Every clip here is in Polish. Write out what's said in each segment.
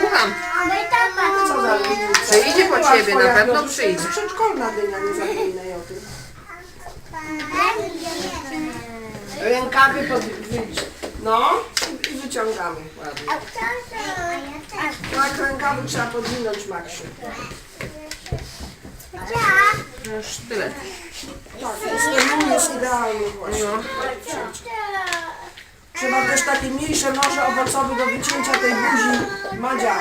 Słucham. Przyjdzie po ciebie, na pewno przyjdzie. Przedszkolna dynia, nie zapominaj o tym. Rękawy pod... wy- No i wyciągamy ładnie. Tak, rękawy trzeba podwinąć, Maksiu. No, Sztylet. Tak, jest, ten jest idealny właśnie. Trzeba też takie mniejsze noże owocowe do wycięcia tej buzi, Madzia.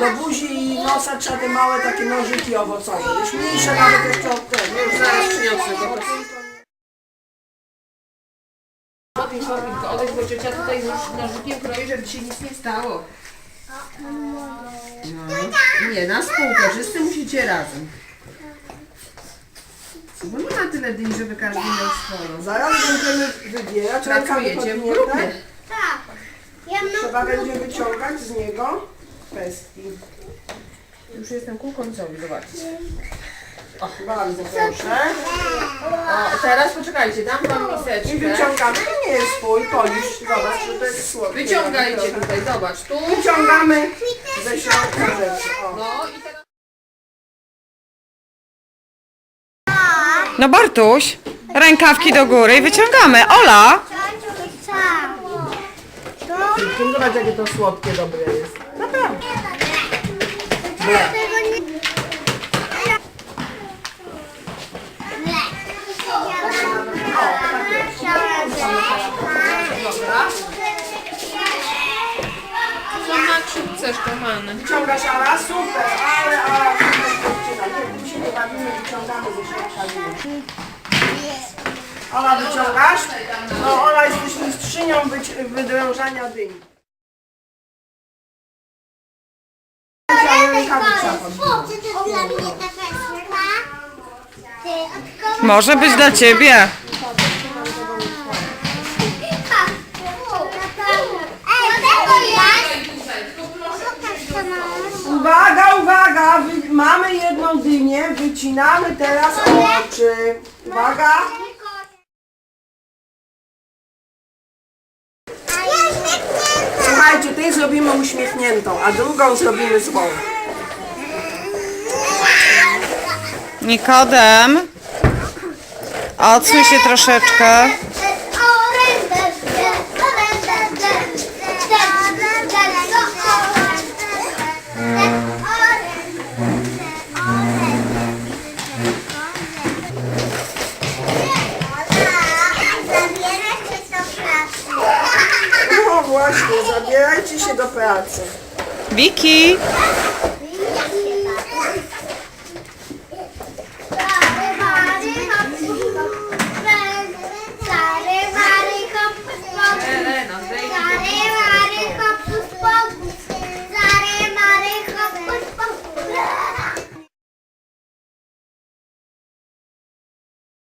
Do buzi i nosa trzeba te małe takie nożyki owocowe. Już mniejsze nawet jeszcze od tego. Już zaraz przyniosę go. Odejdź, Marwinko, odejdź, bo ciocia tutaj już nożykiem kroi, żeby ci nic nie stało. No. Nie, na spółkę, wszyscy musicie razem. Bo nie ma tyle dyń, żeby każdy miał swoją. Zaraz będziemy wybierać Pracujecie w podwinięte. grupie. Trzeba będzie wyciągać z niego pestki. Już jestem ku końcowi, zobaczcie. Bardzo proszę. O, teraz poczekajcie, dam wam I miseczkę. wyciągamy. To nie jest swój, polisz. Zobacz, że to jest słodkie. Wyciągajcie tutaj, zobacz, tu. Wyciągamy ze środka rzeczy. O. No i teraz... No Bartuś, rękawki do góry i wyciągamy. Ola! Zobacz, jakie to słodkie, dobre jest. Naprawdę. Co Maksiu chcesz, kochany? Wyciągasz Ala? Super, ale Ala super dziewczyna. Bawimy, wyciągamy ze środka dyni. Ola, wyciągasz? No, Ola jesteś mistrzynią wyci- wydrążania dyni. Może być dla ciebie. Wycinamy teraz oczy. Uwaga! Słuchajcie, tej zrobimy uśmiechniętą, a drugą zrobimy złą. Nikodem. Odsuń się troszeczkę. Właśnie, zabierajcie się do pracy. Wiki.